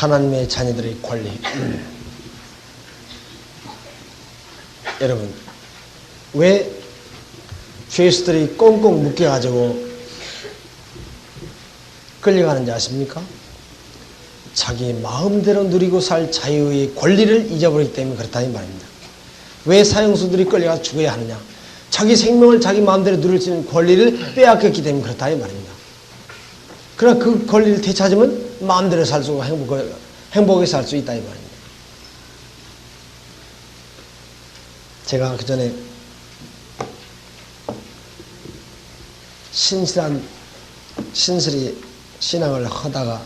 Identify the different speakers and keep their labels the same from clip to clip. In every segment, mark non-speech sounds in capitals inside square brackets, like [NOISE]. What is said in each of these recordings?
Speaker 1: 하나님의 자녀들의 권리. 여러분, 왜 죄수들이 꽁꽁 묶여가지고 끌려가는지 아십니까? 자기 마음대로 누리고 살 자유의 권리를 잊어버리기 때문에 그렇다는 말입니다. 왜 사형수들이 끌려가 죽어야 하느냐? 자기 생명을 자기 마음대로 누릴 수 있는 권리를 빼앗겼기 때문에 그렇다는 말입니다. 그러나 그 권리를 되찾으면 마음대로 살 수, 행복하게, 행복하게 살 수 있다 이 말입니다. 제가 그 전에 신실한 신실히 신앙을 하다가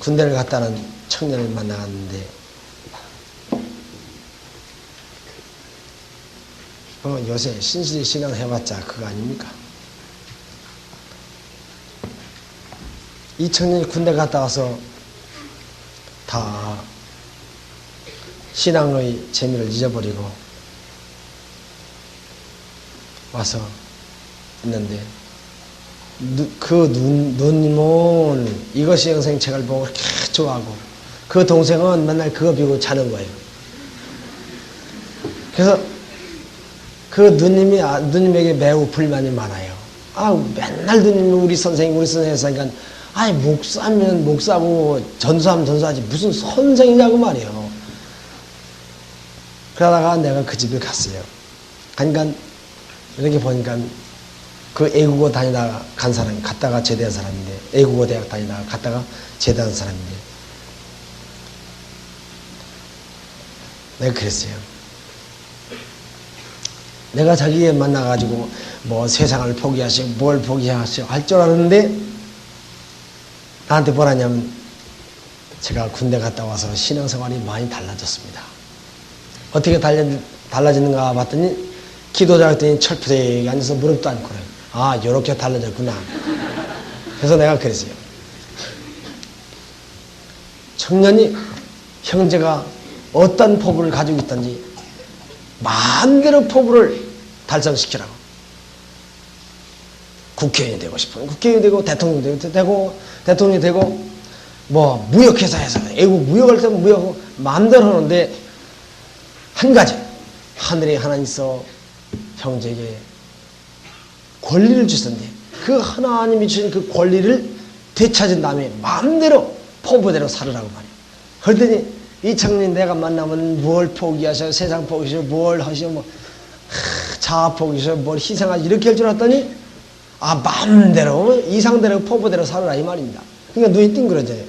Speaker 1: 군대를 갔다는 청년을 만나갔는데 어, 요새 신실히 신앙 해봤자 그거 아닙니까? 이 청년이 군대 갔다 와서 다 신앙의 재미를 잊어버리고 와서 있는데 누- 그 눈, 누님은 이것이 영생 책을 보고 그렇게 좋아하고 그 동생은 맨날 그거 비고 자는 거예요. 그래서 그 누님이 아, 누님에게 매우 불만이 많아요. 아 맨날 누님이 우리 선생님 우리 선생님 했으니까 아이 목사면 목사고 전수하면 전수하지 무슨 선생이냐고 말이에요. 그러다가 내가 그 집에 갔어요. 그러니까 이렇게 보니까 그 애국어 다니다가 간 사람이 갔다가 제대한 사람인데 애국어 대학 다니다가 갔다가 제대한 사람인데 내가 그랬어요. 내가 자기에 만나가지고 뭐 세상을 포기하시고 뭘 포기하시고 할 줄 알았는데 나한테 뭐라냐면 제가 군대 갔다 와서 신앙생활이 많이 달라졌습니다. 어떻게 달라, 달라지는가 봤더니 기도자 했더니 철푸대에 앉아서 무릎도 안 꿇어요. 아, 요렇게 달라졌구나. 그래서 내가 그랬어요. 청년이 형제가 어떤 포부를 가지고 있든지 마음대로 포부를 달성시키라고. 국회의원이 되고 싶으면 국회의원이 되고 대통령이 되고, 대통령이 되고 뭐 무역회사에서 애국 무역할 때는 무역 마음대로 하는데 한 가지 하늘에 하나 있어 형제에게 권리를 주셨는데 그 하나님이 주신 그 권리를 되찾은 다음에 마음대로 포부대로 살으라고 말이에요. 그랬더니 이 청년이 내가 만나면 뭘 포기하셔? 세상 포기하셔? 뭘 하셔? 뭐 하, 자아 포기하셔? 뭘 희생하시 이렇게 할 줄 알았더니 아 마음대로 이상대로 포부대로 살아라 이 말입니다. 그러니까 눈이 띵그러져요.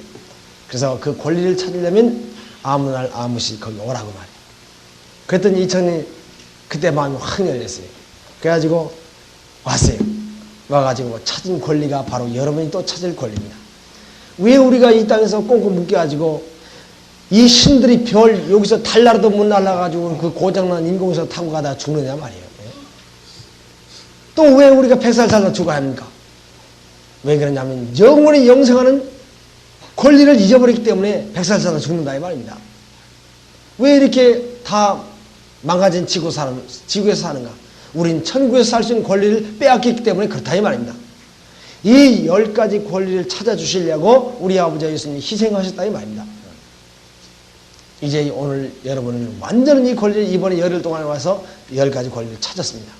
Speaker 1: 그래서 그 권리를 찾으려면 아무 날 아무시 거기 오라고 말이에요. 그랬더니 이 청년이 그때 마음이 확 열렸어요. 그래가지고 왔어요. 와가지고 찾은 권리가 바로 여러분이 또 찾을 권리입니다. 왜 우리가 이 땅에서 꽁꽁 묶여가지고 이 신들이 별 여기서 달나라도 못 날라가지고 그 고장난 인공위성 타고 가다 죽느냐 말이에요. 또 왜 우리가 백살 살다 죽어야 합니까? 왜 그러냐면 영원히 영생하는 권리를 잊어버리기 때문에 백살 살다 죽는다 이 말입니다. 왜 이렇게 다 망가진 지구 사는, 지구에서 사는가? 우린 천국에서 살 수 있는 권리를 빼앗겼기 때문에 그렇다 이 말입니다. 이 열 가지 권리를 찾아주시려고 우리 아버지 예수님이 희생하셨다 이 말입니다. 이제 오늘 여러분은 완전히 이 권리를 이번에 열흘 동안 와서 열 가지 권리를 찾았습니다.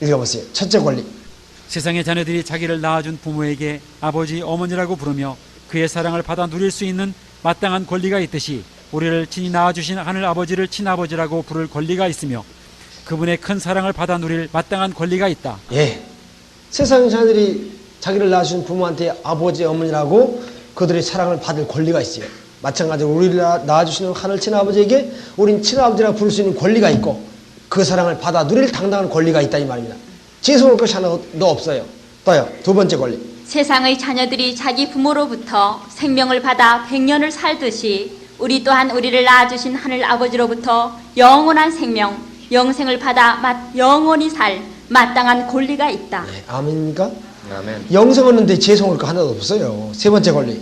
Speaker 1: 읽어보세요. 첫째 권리.
Speaker 2: 세상의 자녀들이 자기를 낳아준 부모에게 아버지, 어머니라고 부르며 그의 사랑을 받아 누릴 수 있는 마땅한 권리가 있듯이 우리를 친히 낳아주신 하늘 아버지를 친아버지라고 부를 권리가 있으며 그분의 큰 사랑을 받아 누릴 마땅한 권리가 있다.
Speaker 1: 예. 세상 자녀들이 자기를 낳아준 부모한테 아버지, 어머니라고 그들의 사랑을 받을 권리가 있어요. 마찬가지로 우리를 낳- 낳아주시는 하늘 친아버지에게 우린 친아버지라 부를 수 있는 권리가 있고 그 사랑을 받아 누릴 당당한 권리가 있다 이 말입니다. 죄송할 것이 하나도 없어요. 또요. 두 번째 권리.
Speaker 3: 세상의 자녀들이 자기 부모로부터 생명을 받아 백년을 살듯이 우리 또한 우리를 낳아주신 하늘 아버지로부터 영원한 생명, 영생을 받아 마- 영원히 살 마땅한 권리가 있다.
Speaker 1: 예, 아멘입니까?
Speaker 4: 아멘.
Speaker 1: 영생 얻는데 죄송할 거 하나도 없어요. 세 번째 권리.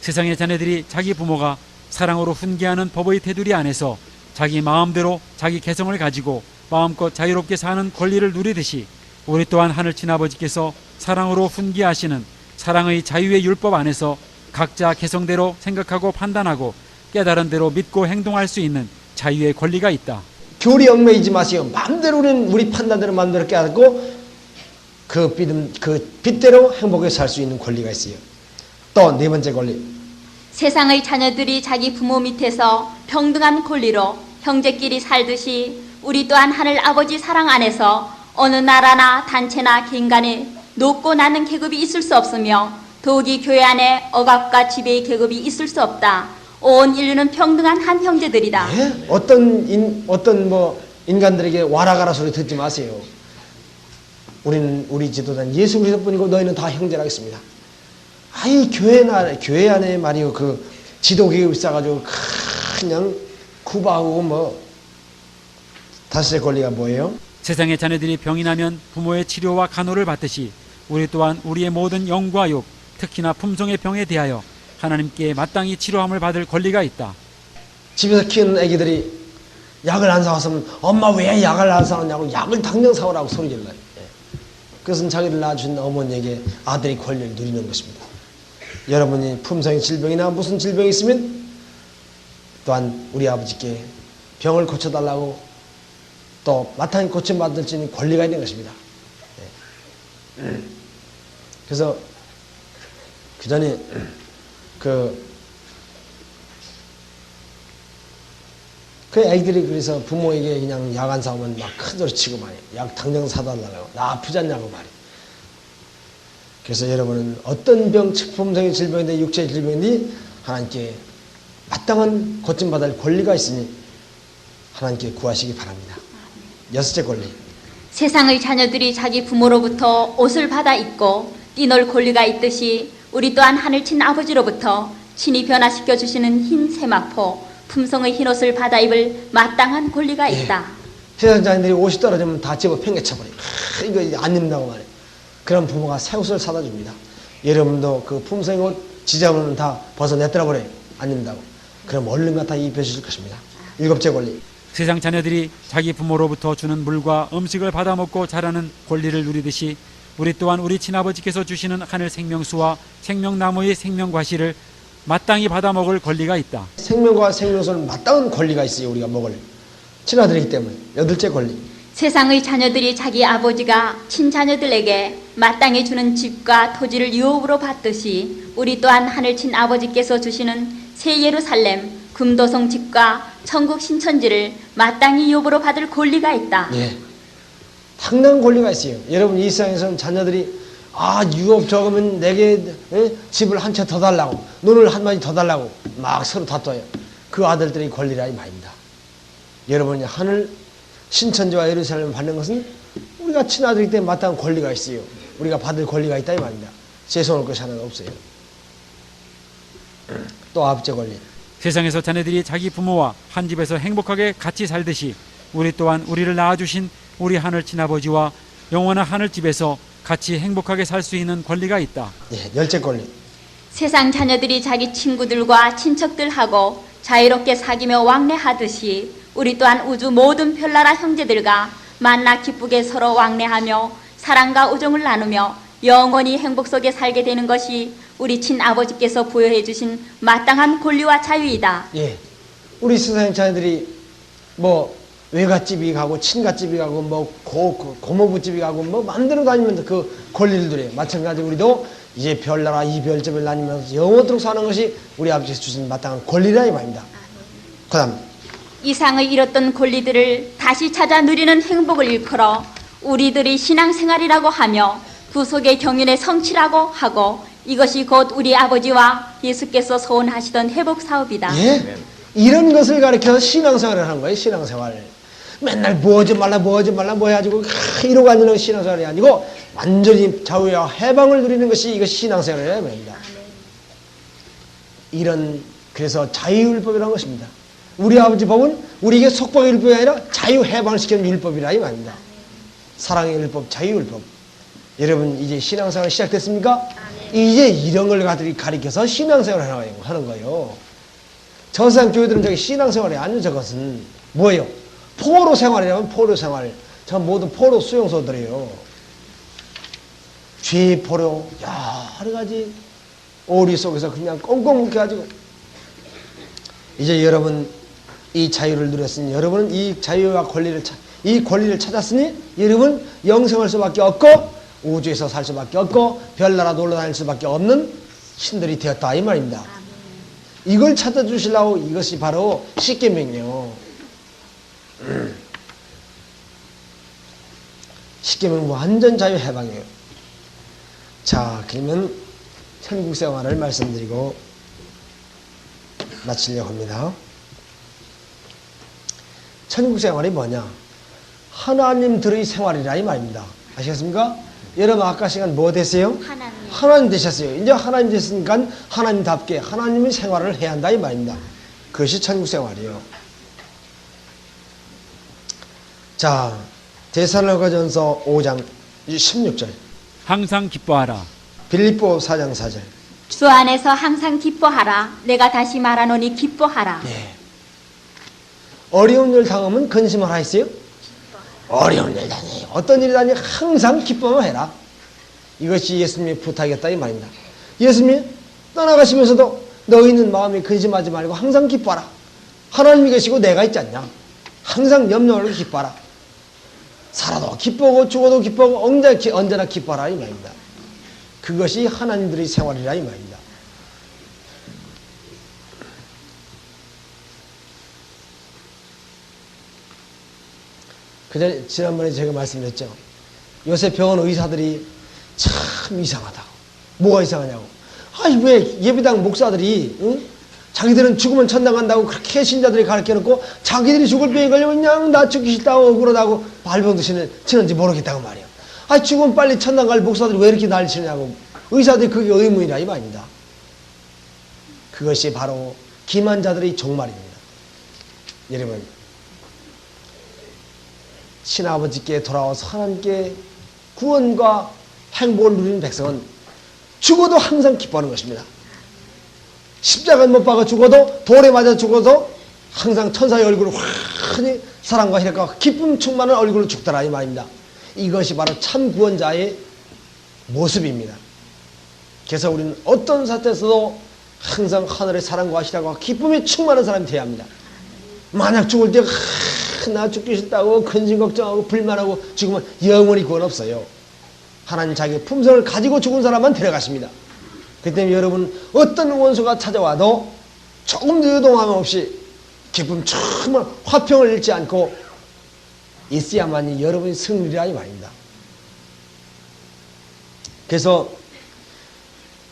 Speaker 2: 세상의 자녀들이 자기 부모가 사랑으로 훈계하는 법의 테두리 안에서 자기 마음대로 자기 개성을 가지고 마음껏 자유롭게 사는 권리를 누리듯이 우리 또한 하늘 친아버지께서 사랑으로 훈계하시는 사랑의 자유의 율법 안에서 각자 개성대로 생각하고 판단하고 깨달은 대로 믿고 행동할 수 있는 자유의 권리가 있다.
Speaker 1: 교리 얽매이지 마세요. 마음대로 우리는 우리 판단대로 마음대로 깨닫고 그 믿음 그 빛대로 행복하게 살 수 있는 권리가 있어요. 또 네 번째 권리.
Speaker 3: 세상의 자녀들이 자기 부모 밑에서 평등한 권리로 형제끼리 살듯이 우리 또한 하늘 아버지 사랑 안에서 어느 나라나 단체나 개인 간에 높고 낮은 계급이 있을 수 없으며 더욱이 교회 안에 억압과 지배의 계급이 있을 수 없다. 온 인류는 평등한 한 형제들이다.
Speaker 1: 예? 어떤 인 어떤 뭐 인간들에게 와라가라 소리 듣지 마세요. 우리는 우리 지도자는 예수 그리스도뿐이고 너희는 다 형제라겠습니다. 아이 교회 나 교회 안에 말이요 그 지도 계급이 있어가지고 그냥 구바하고 뭐 다스의 권리가 뭐예요?
Speaker 2: 세상의 자녀들이 병이 나면 부모의 치료와 간호를 받듯이 우리 또한 우리의 모든 영과 욕, 특히나 품성의 병에 대하여 하나님께 마땅히 치료함을 받을 권리가 있다.
Speaker 1: 집에서 키우는 애기들이 약을 안 사왔으면 엄마 왜 약을 안 사왔냐고 약을 당장 사오라고 소리 질러요. 예. 그것은 자기를 낳아준 어머니에게 아들이 권리를 누리는 것입니다. 여러분이 품성의 질병이나 무슨 질병이 있으면 또한 우리 아버지께 병을 고쳐달라고 또 마땅히 고침받을 수 있는 권리가 있는 것입니다. 예. 그래서 그 전에 그 그 애기들이 그래서 부모에게 그냥 약안 사오면 막 큰 소리 치고 말이야. 약 당장 사달라고. 나 아프지 않냐고 말이야. 그래서 여러분은 어떤 병, 품성의 질병인데 육체의 질병인데 하나님께 마땅한 고침받을 권리가 있으니 하나님께 구하시기 바랍니다. 여섯째 권리.
Speaker 3: 세상의 자녀들이 자기 부모로부터 옷을 받아 입고 뛰놀 권리가 있듯이 우리 또한 하늘 친 아버지로부터 친히 변화시켜 주시는 흰 세마포 품성의 흰 옷을 받아 입을 마땅한 권리가
Speaker 1: 예.
Speaker 3: 있다.
Speaker 1: 세상 자녀들이 옷이 떨어지면 다 집어 팽개쳐버려. 아, 이거 안 입는다고 말해. 그런 부모가 새 옷을 사다 줍니다. 여러분도 그 품성의 옷 지저분은 다 벗어냈더라 버려요. 안 입는다고. 그럼 얼른 갖다 입혀주실 것입니다. 일곱째 권리.
Speaker 2: 세상 자녀들이 자기 부모로부터 주는 물과 음식을 받아 먹고 자라는 권리를 누리듯이 우리 또한 우리 친아버지께서 주시는 하늘 생명수와 생명나무의 생명과실을 마땅히 받아 먹을 권리가 있다.
Speaker 1: 생명과 생명수를 마땅한 권리가 있어요. 우리가 먹을. 친아들이기 때문에. 여덟째 권리.
Speaker 3: 세상의 자녀들이 자기 아버지가 친자녀들에게 마땅히 주는 집과 토지를 유업으로 받듯이 우리 또한 하늘친 아버지께서 주시는 새 예루살렘 금도성 집과 천국 신천지를 마땅히 유업으로 받을 권리가 있다.
Speaker 1: 예. 당당한 권리가 있어요. 여러분 이 세상에서는 자녀들이 아 유업 적으면 내게 예? 집을 한 채 더 달라고 눈을 한 마디 더 달라고 막 서로 다퉈요. 그 아들들의 권리라 이 말입니다. 여러분이 하늘 신천지와 예루살렘을 받는 것은 우리가 친아들이기 때문에 마땅한 권리가 있어요. 우리가 받을 권리가 있다 이 말입니다. 죄송할 것이 하나가 없어요. 또 아홉째 권리.
Speaker 2: 세상에서 자녀들이 자기 부모와 한 집에서 행복하게 같이 살듯이 우리 또한 우리를 낳아주신 우리 하늘 친아버지와 영원한 하늘 집에서 같이 행복하게 살 수 있는 권리가 있다.
Speaker 1: 예, 열째 권리.
Speaker 3: 세상 자녀들이 자기 친구들과 친척들하고 자유롭게 사귀며 왕래하듯이 우리 또한 우주 모든 별나라 형제들과 만나 기쁘게 서로 왕래하며 사랑과 우정을 나누며 영원히 행복 속에 살게 되는 것이 우리 친아버지께서 부여해 주신 마땅한 권리와 자유이다.
Speaker 1: 예. 우리 세상의 자녀들이 뭐 외갓집이 가고 친갓집이 가고 뭐 고, 고- 고모부집이 가고 뭐 마음대로 다니면서 그 권리를 누려요. 마찬가지로 우리도 이제 별나라 이별집을 다니면서 영원토록 사는 것이 우리 아버지께서 주신 마땅한 권리라 이 말입니다. 그 다음
Speaker 3: 이상의 잃었던 권리들을 다시 찾아 누리는 행복을 일컬어 우리들의 신앙생활이라고 하며 구속의 경륜의 성취라고 하고 이것이 곧 우리 아버지와 예수께서 소원하시던 회복 사업이다.
Speaker 1: 예? 이런 것을 가르쳐서 신앙생활을 하는 거예요. 신앙생활. 맨날 뭐 하지 말라 뭐 하지 말라 뭐 해가지고 하, 이러고 앉는 신앙생활이 아니고 완전히 자유와 해방을 누리는 것이 이것이 신앙생활이라 이 말입니다. 이런 그래서 자유율법이라는 것입니다. 우리 아버지 법은 우리에게 속박의 율법이 아니라 자유 해방을 시키는 율법이라 이 말입니다. 사랑의 율법, 자유율법. 여러분 이제 신앙생활 시작됐습니까? 이제 이런 걸 가리켜서 신앙생활을 하는 거예요. 세상 교회들은 저기 신앙생활이 아니요 저것은 뭐예요? 포로 생활이라면 포로 생활. 저 모든 포로 수용소들이에요. 죄 포로 여러 가지 오리 속에서 그냥 꽁꽁 묶여가지고 이제 여러분 이 자유를 누렸으니 여러분은 이 자유와 권리를 찾- 이 권리를 찾았으니 여러분 영생할 수밖에 없고 우주에서 살 수밖에 없고 별나라 놀러 다닐 수밖에 없는 신들이 되었다 이 말입니다. 이걸 찾아주시려고 이것이 바로 십계명이요. [CLEARS THROAT] 십계명 완전 자유 해방이에요. 자, 그러면 천국 생활을 말씀드리고 마치려고 합니다. 천국 생활이 뭐냐? 하나님들의 생활이라 이 말입니다. 아시겠습니까? 여러분 아까 시간 뭐 됐어요?
Speaker 3: 하나님.
Speaker 1: 하나님 되셨어요. 이제 하나님 됐으니까 하나님답게 하나님의 생활을 해야 한다 이 말입니다. 그것이 천국 생활이에요. 자, 대사로가전서 5장 16절,
Speaker 2: 항상 기뻐하라.
Speaker 1: 빌립보 4장 4절.
Speaker 3: 주 안에서 항상 기뻐하라. 내가 다시 말하노니 기뻐하라.
Speaker 1: 예. 어려운 일 당하면 근심하라 했어요? 어려운 일 다니 어떤 일이 다니 항상 기뻐만 해라. 이것이 예수님의 부탁이었다 이 말입니다. 예수님이 떠나가시면서도 너희는 마음에 근심하지 말고 항상 기뻐하라. 하나님이 계시고 내가 있지 않냐. 항상 염려 말고 기뻐하라. 살아도 기뻐하고 죽어도 기뻐하고 언제나, 기- 언제나 기뻐하라 이 말입니다. 그것이 하나님들의 생활이라 이 말입니다. 그전 지난번에 제가 말씀드렸죠. 요새 병원 의사들이 참 이상하다고. 뭐가 이상하냐고. 아니 왜 예배당 목사들이 응? 자기들은 죽으면 천당 간다고 그렇게 신자들이 가르쳐놓고 자기들이 죽을 병에 걸리면 그냥 나 죽기 싫다고 억울하다고 발병 드시는 치는지 모르겠다고 말이야. 아 죽으면 빨리 천당 갈 목사들이 왜 이렇게 난리 치느냐고. 의사들이 그게 의문이라 이 말입니다. 그것이 바로 기만자들의 종말입니다. 여러분 신아버지께 돌아와서 하나님께 구원과 행복을 누리는 백성은 죽어도 항상 기뻐하는 것입니다. 십자가에 못 박아 죽어도 돌에 맞아 죽어도 항상 천사의 얼굴을 환히 사랑과 희락과 기쁨 충만한 얼굴로 죽더라 이 말입니다. 이것이 바로 참 구원자의 모습입니다. 그래서 우리는 어떤 사태에서도 항상 하늘의 사랑과 희락과 기쁨이 충만한 사람이 되어야 합니다. 만약 죽을 때, 하, 나 죽기 싫다고 근심 걱정하고 불만하고 죽으면 영원히 구원 없어요. 하나님 자기 품성을 가지고 죽은 사람만 데려가십니다. 그 때문에 여러분 어떤 원수가 찾아와도 조금도 유동함 없이 기쁨 정말 화평을 잃지 않고 있어야만이 여러분이 승리라 이 말입니다. 그래서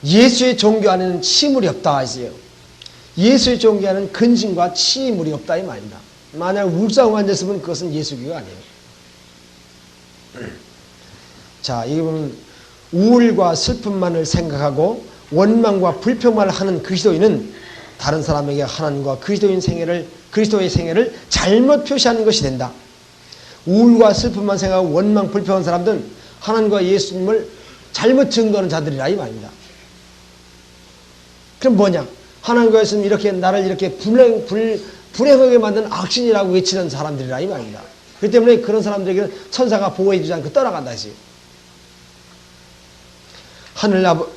Speaker 1: 예수의 종교 안에는 침울이 없다 했어요. 예수의 종교에는 근심과 치물이 없다 이 말입니다. 만약 울상을 앉았으면 그것은 예수교가 아니에요. [CLEARS THROAT] 자, 이게 보면 우울과 슬픔만을 생각하고 원망과 불평만을 하는 그리스도인은 다른 사람에게 하나님과 그리스도인 생애를 그리스도의 생애를 잘못 표시하는 것이 된다. 우울과 슬픔만 생각하고 원망 불평한 사람들은 하나님과 예수님을 잘못 증거하는 자들이라 이 말입니다. 그럼 뭐냐? 하나님과 예수님 이렇게 나를 이렇게 불행, 불, 불행하게 만든 악신이라고 외치는 사람들이라 이 말입니다. 그 때문에 그런 사람들에게는 천사가 보호해주지 않고 떠나간다 했어요. 하늘 아버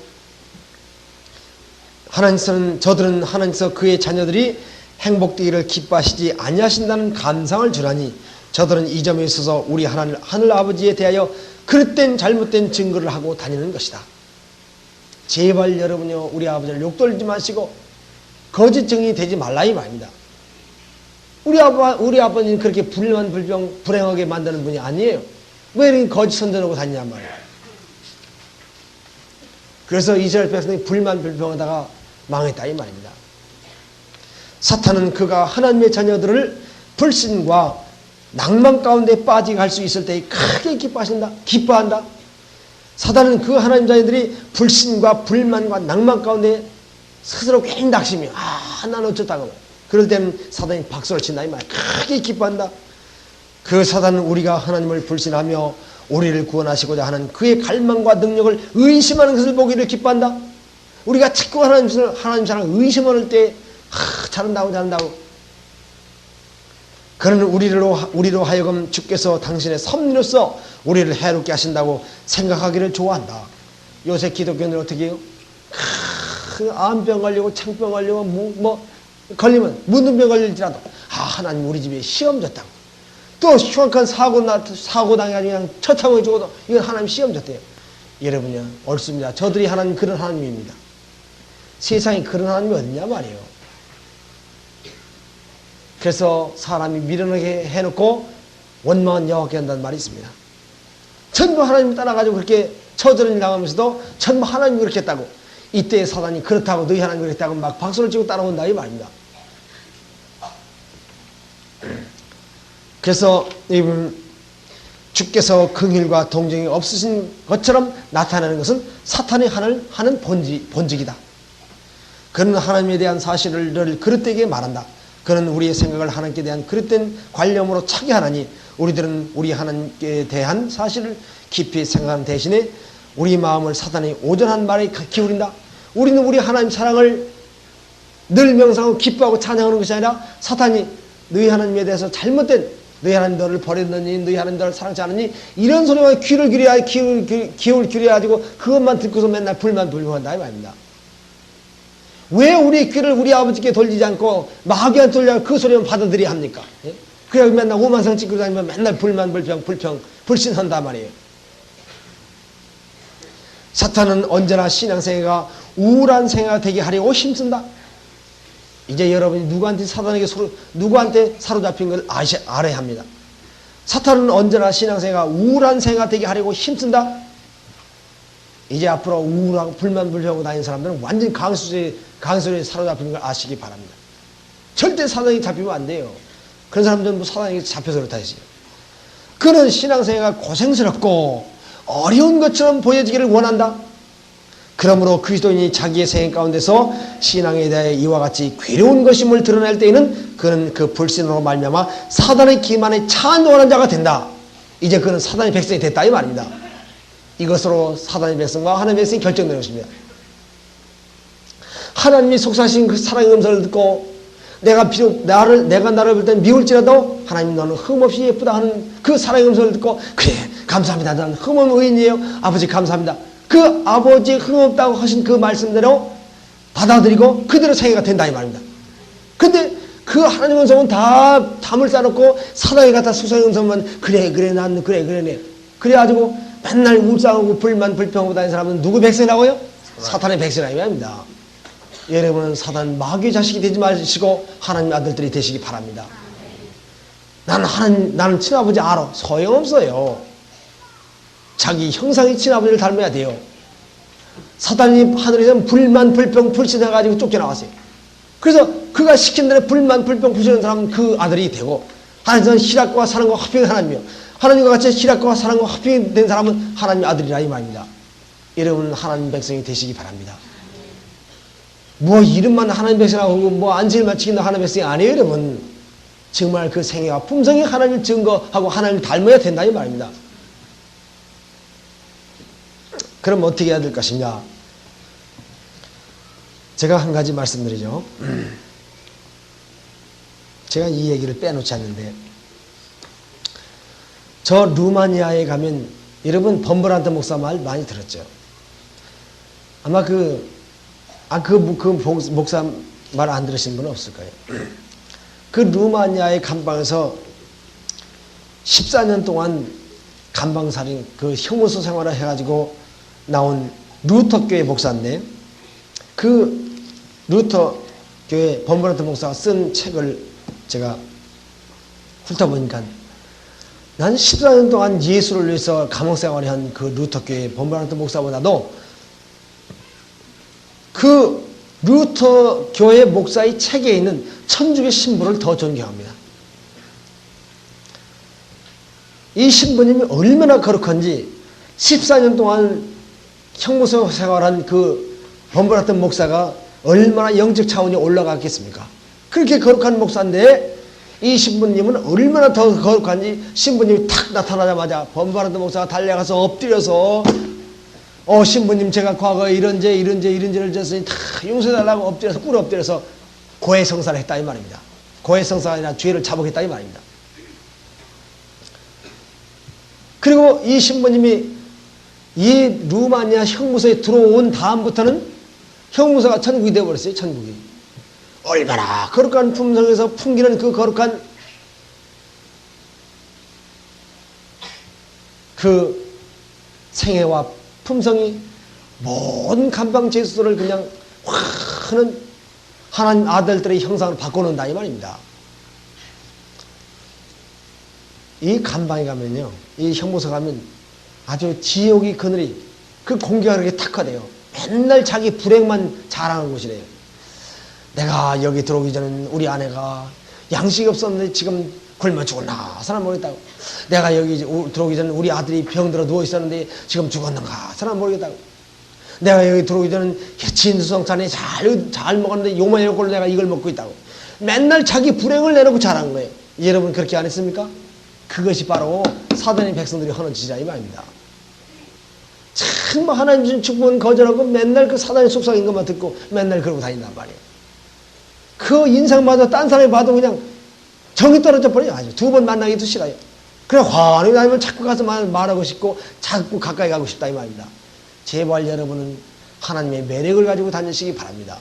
Speaker 1: 하나님께서는 저들은 하나님께서 그의 자녀들이 행복되기를 기뻐하시지 아니하신다는 감상을 주라니 저들은 이 점에 있어서 우리 하나님 하늘 아버지에 대하여 그릇된 잘못된 증거를 하고 다니는 것이다. 제발 여러분요 우리 아버지를 욕돌지 마시고 거짓 증이 되지 말라 이 말입니다. 우리 아빠 우리 아버지는 그렇게 불만 불평 불행하게 만드는 분이 아니에요. 왜 이렇게 거짓 선전하고 다니냔 말이에요. 그래서 이스라엘 백성이 불만 불평하다가 망했다 이 말입니다. 사탄은 그가 하나님의 자녀들을 불신과 낭만 가운데 빠지게 할 수 있을 때에 크게 기뻐하신다. 기뻐한다. 사단은 그 하나님 자녀들이 불신과 불만과 낭만 가운데 스스로 괜히 낙심이 아, 난 어쩌다고. 그럴 때는 사단이 박수를 친다 이 말. 크게 기뻐한다. 그 사단은 우리가 하나님을 불신하며 우리를 구원하시고자 하는 그의 갈망과 능력을 의심하는 것을 보기를 기뻐한다. 우리가 자꾸 하나님 하나님 사랑 의심할 때 아, 잘한다고 잘한다고. 그는 우리로 우리로 하여금 주께서 당신의 섭리로서 우리를 해롭게 하신다고 생각하기를 좋아한다. 요새 기독교는 어떻게 해요? 그 암병 걸리고 창병 걸리고 뭐, 뭐 걸리면 문둥병 걸릴지라도 아 하나님 우리 집에 시험 줬다고 또 흉악한 사고 나 사고 당해가지고 그냥 처참하게 죽어도 이건 하나님 시험 줬대요. 여러분요 옳습니다. 저들이 하나님 그런 하나님입니다. 세상에 그런 하나님이 어딨냐 말이에요. 그래서 사람이 미련하게 해놓고 원망한 여호와께 한다는 말이 있습니다. 전부 하나님 따라가지고 그렇게 처절을 당하면서도 전부 하나님 그렇게 했다고 이때 사단이 그렇다고 너희 하나님 그랬다고 막 박수를 치고 따라온다 이 말입니다. 그래서 이분 주께서 긍휼과 동정이 없으신 것처럼 나타나는 것은 사탄이 하는, 하는 본지, 본직이다. 그는 하나님에 대한 사실을 늘 그릇되게 말한다. 그는 우리의 생각을 하나님께 대한 그릇된 관념으로 차게 하나니 우리들은 우리 하나님께 대한 사실을 깊이 생각하는 대신에 우리 마음을 사단이 오전한 말에 기울인다. 우리는 우리 하나님 사랑을 늘 명상하고 기뻐하고 찬양하는 것이 아니라 사탄이 너희 하나님에 대해서 잘못된 너희 하나님 너를 버렸느니 너희 하나님 너를 사랑치 않으니 이런 소리만 귀를 기울여야 기울, 기울 기울여 가지고 그것만 듣고서 맨날 불만 불고 한다 이 말입니다. 왜 우리 귀를 우리 아버지께 돌리지 않고 마귀한테 돌려 그 소리만 받아들여야 합니까? 예? 그래 맨날 오만상 찍고 다니면 맨날 불만 불평 불평 불신한단 말이에요. 사탄은 언제나 신앙생애가 우울한 생애가 되게 하려고 힘쓴다. 이제 여러분이 누구한테 사단에게 서로 누구한테 사로잡힌 걸 아시, 알아야 합니다. 사탄은 언제나 신앙생애가 우울한 생애가 되게 하려고 힘쓴다. 이제 앞으로 우울하고 불만불평하고 다니는 사람들은 완전 강수에 강수에 사로잡힌 걸 아시기 바랍니다. 절대 사단이 잡히면 안 돼요. 그런 사람들은 뭐 사단에게 잡혀서 그렇다 했어요. 그는 신앙생애가 고생스럽고 어려운 것처럼 보여지기를 원한다. 그러므로 그리스도인이 자기의 생애 가운데서 신앙에 대해 이와 같이 괴로운 것임을 드러낼 때에는 그는 그 불신으로 말미암아 사단의 기만에 찬동하는 자가 된다. 이제 그는 사단의 백성이 됐다 이 말입니다. 이것으로 사단의 백성과 하나님의 백성이 결정되는 것입니다. 하나님이 속사신 그 사랑의 음성을 듣고 내가 비록 나를 내가 나를 볼때 미울지라도 하나님 너는 흠없이 예쁘다 하는 그 사랑의 음성을 듣고 그래 감사합니다 나는 흠없는 의인이에요 아버지 감사합니다 그 아버지 흠없다고 하신 그 말씀대로 받아들이고 그대로 생애가 된다 이 말입니다 근데 그 하나님 음성은 다 담을 싸놓고 사랑에 갖다 수상의 음성만 그래 그래 난 그래 그래 네 그래가지고 맨날 울상하고 불만 불평하고 다니는 사람은 누구 백성이라고요? 사탄의 백성이라고 합니다 여러분은 사단 마귀의 자식이 되지 마시고 하나님 아들들이 되시기 바랍니다. 나는 하나님, 나는 친아버지 알아. 소용없어요. 자기 형상이 친아버지를 닮아야 돼요. 사단이 하늘에서 불만, 불평, 불신해가지고 쫓겨나왔어요. 그래서 그가 시킨 대로 불만, 불평, 불신하는 사람은 그 아들이 되고 하나님은 희락과 사랑과 화평이 하나님이요. 하나님과 같이 희락과 사랑과 화평이 된 사람은 하나님 아들이라 이 말입니다. 여러분은 하나님 백성이 되시기 바랍니다. 뭐 이름만 하나님 백성이라고 뭐 안식일만 지킨다 하나님 백성이 아니에요 여러분 정말 그 생애와 품성이 하나님을 증거하고 하나님을 닮아야 된다 이 말입니다 그럼 어떻게 해야 될 것이냐? 제가 한 가지 말씀드리죠. [CLEARS THROAT] 제가 이 얘기를 빼놓지 않는데 저 루마니아에 가면 여러분 범버란트 목사 말 많이 들었죠? 아마 그 아, 그, 그 목사 말 안 들으신 분은 없을 거예요. [CLEARS THROAT] 그 루마니아의 감방에서 14년 동안 감방살인, 그 형무소 생활을 해가지고 나온 루터 교회 목사인데, 그 루터 교회 범버란트 목사가 쓴 책을 제가 훑어보니까 난 14년 동안 예수를 위해서 감옥 생활을 한 그 루터 교회 범버란트 목사보다도 그 루터 교회 목사의 책에 있는 천주교 신부를 더 존경합니다. 이 신부님이 얼마나 거룩한지 14년 동안 형무소 생활한 그 범벌했던 목사가 얼마나 영적 차원이 올라갔겠습니까? 그렇게 거룩한 목사인데 이 신부님은 얼마나 더 거룩한지 신부님이 탁 나타나자마자 범벌했던 목사가 달려가서 엎드려서 어, 신부님, 제가 과거에 이런 죄, 이런 죄, 이런 죄를 졌으니 다 용서해달라고 엎드려서, 꿇어 엎드려서 고해성사를 했다, 이 말입니다. 고해성사가 아니라 죄를 자복했다, 이 말입니다. 그리고 이 신부님이 이 루마니아 형무소에 들어온 다음부터는 형무소가 천국이 되어버렸어요, 천국이. 얼마나 거룩한 품성에서 풍기는 그 거룩한 그 생애와 품성이 모든 감방 제수들을 그냥 확 하는 하나님 아들들의 형상을 바꿔놓는다 이 말입니다. 이 감방에 가면요, 이 형무소 가면 아주 지옥의 그늘이 그 공기가 그렇게 탁화돼요. 맨날 자기 불행만 자랑하는 곳이래요. 내가 여기 들어오기 전엔 우리 아내가 양식이 없었는데 지금 굶어 죽었나 사람 모르겠다고. 내가 여기 들어오기 전에 우리 아들이 병들어 누워 있었는데 지금 죽었는가 사람 모르겠다고. 내가 여기 들어오기 전엔 진수성찬에 잘, 잘 먹었는데 요만 요걸 내가 이걸 먹고 있다고. 맨날 자기 불행을 내놓고 자랑한 거예요. 여러분 그렇게 안 했습니까? 그것이 바로 사단의 백성들이 하는 짓이라 이 말입니다. 참 하나님 주신 축복은 거절하고 맨날 그 사단의 속삭인 것만 듣고 맨날 그러고 다닌단 말이에요. 그 인상마저 딴 사람이 봐도 그냥 정이 떨어져 버려요. 아주 두 번 만나기도 싫어요. 그래 환하게 다니면 자꾸 가서 말, 말하고 싶고 자꾸 가까이 가고 싶다 이 말입니다. 제발 여러분은 하나님의 매력을 가지고 다니시기 바랍니다.